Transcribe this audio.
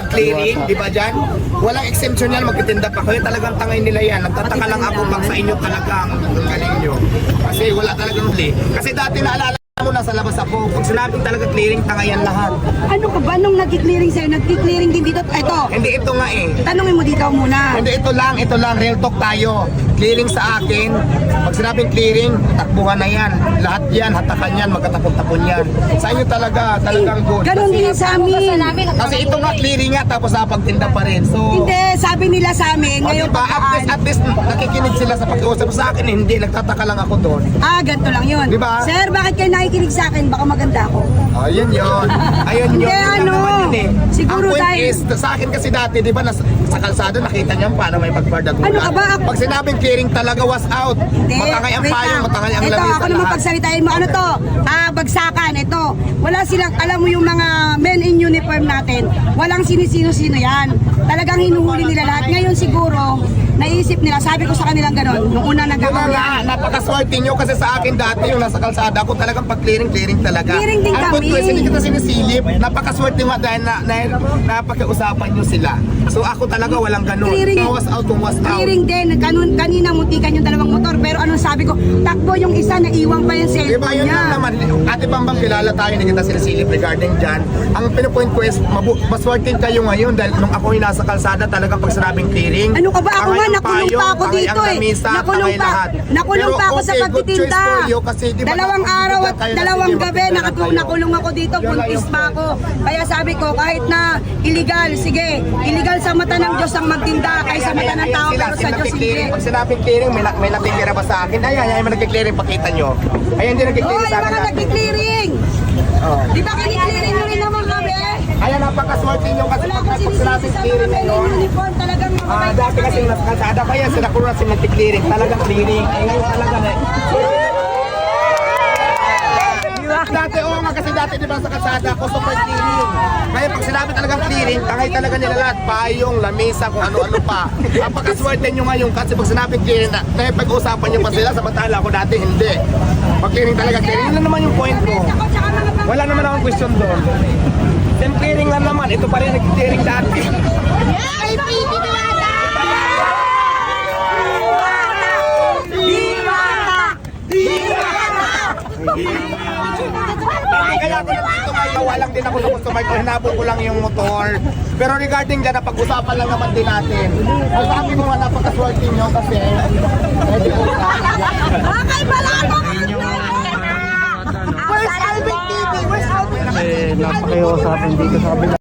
pag-clearing, di ba dyan? Walang exemption yan, magtitinda pa kayo. Talagang tangay nila yan. Nagtataka lang ako pag sa inyo talagang ang galing nyo. Kasi wala talagang huli. Kasi dati naalala mo nasa labas ako. Pag sinabing talaga clearing, tangayan lahat. Ano ka ba nung nag-clearing sa'yo? Nag-clearing din dito? Ito, Hindi ito nga eh. tanungin mo dito muna. Hindi, ito lang, ito lang, real talk tayo. Clearing sa akin, pag sinabing clearing, takbuhan na yan. Lahat yan, hatakan yan, magkatapon-tapon yan. Sa inyo talaga, talagang good. Ganon din sa amin. Kasi ito nga clearing nga, tapos napagtinda pa rin. So, Hindi, sabi nila sa amin, o ngayon diba, at least, at least nakikinig sila sa pag-uusap sa akin, hindi, nagtataka lang ako doon. Ah, ganito lang yun. Di ba? Sir, bakit kayo nakikinig sa akin? Baka maganda ako. Ayun yun. Ayun yun. Hindi, ano, eh. siguro Ang point dahil- is, sa akin kasi dati, di ba, nas, sa kalsada nakita niyan paano may pagbardagulan. Ano ka ba? Pag sinabing clearing talaga was out. Hindi, Matangay ang payong, matangay ang Ito, lamisa ako naman pagsalitain mo. Ano to? Ah, bagsakan. Ito. Wala silang, alam mo yung mga men in uniform natin, walang sinisino-sino yan. Talagang hinuhuli nila lahat. Ngayon siguro, naisip nila, sabi ko sa kanilang ganon, nung una nagkakaroon. napakaswerte nyo kasi sa akin dati yung nasa kalsada ko talagang pag clearing, clearing talaga. Clearing din Ang kami. question, hindi kita sinisilip. Napakaswerte nga dahil na, na, napakiusapan nyo sila. So ako talaga walang ganun. Clearing. Was out, was out. Clearing din, kanun, kanina muntikan yung dalawang motor, pero anong sabi ko, takbo yung isa, naiwang pa yung Diba cellphone yun niya. Naman, ate Bambang kilala tayo, hindi kita sinisilip regarding dyan. Ang pinapoint ko is, mabu- maswerte kayo ngayon dahil nung ako yung nasa kalsada talagang pag sinabing clearing. Ano ka ba? Ako nga, ang nakulong pa ako dito eh. Nakulong pa. lahat. Nakulong pa ako sa pagtitinda. kasi di ba Dalawang araw at dalawang gabi magtitinda nakatu- kayo. nakulong ako dito, buntis pa ako. Kaya sabi ko, kahit na illegal, sige, illegal sa mata ng Diyos ang magtinda, kaysa sa mata ng tao, pero sa Diyos hindi. Pag sinabing clearing, may, may natitira ba sa akin? Ayan, ayan, may nagki-clearing, pakita nyo. Ayan, hindi Oo, nagki-clearing sa akin. Mga dati. nagki-clearing. Oh. Di ba kini-clearing nyo rin naman kami? Ayan, napakaswerte nyo kasi Wala pag, pag sa mga clearing in ngayon, uniform, talagang Ah, mababait dati kasi nasa kalsada pa yan, sila kung nasa clearing, talagang clearing. Ay, ngayon talaga na. Dati, oo nga kasi dati di ba sa kalsada ko, super clearing. Ngayon pag sinabi talagang clearing, tangay talaga nila lahat. Payong, lamesa, kung ano-ano pa. Ang pagkaswerte nyo ngayon kasi pag sinabi clearing, na, na pag-uusapan nyo pa sila, samantala ako dati hindi. Pag clearing talaga clearing, yun lang naman yung point ko. Ako, Wala naman akong question doon. Then clearing lang naman, ito pa rin nag-clearing dati. Ay, baby, Diwata! Kaya ako nandito kayo, walang din ako sa customer ko, hinabol ko lang yung motor. Pero regarding dyan, napag-usapan lang naman din natin. Ang sabi ko nga, napakaswerte nyo kasi, pwede po Bakay pala ako! Alvin? Eh, napakausapin dito sa kabila.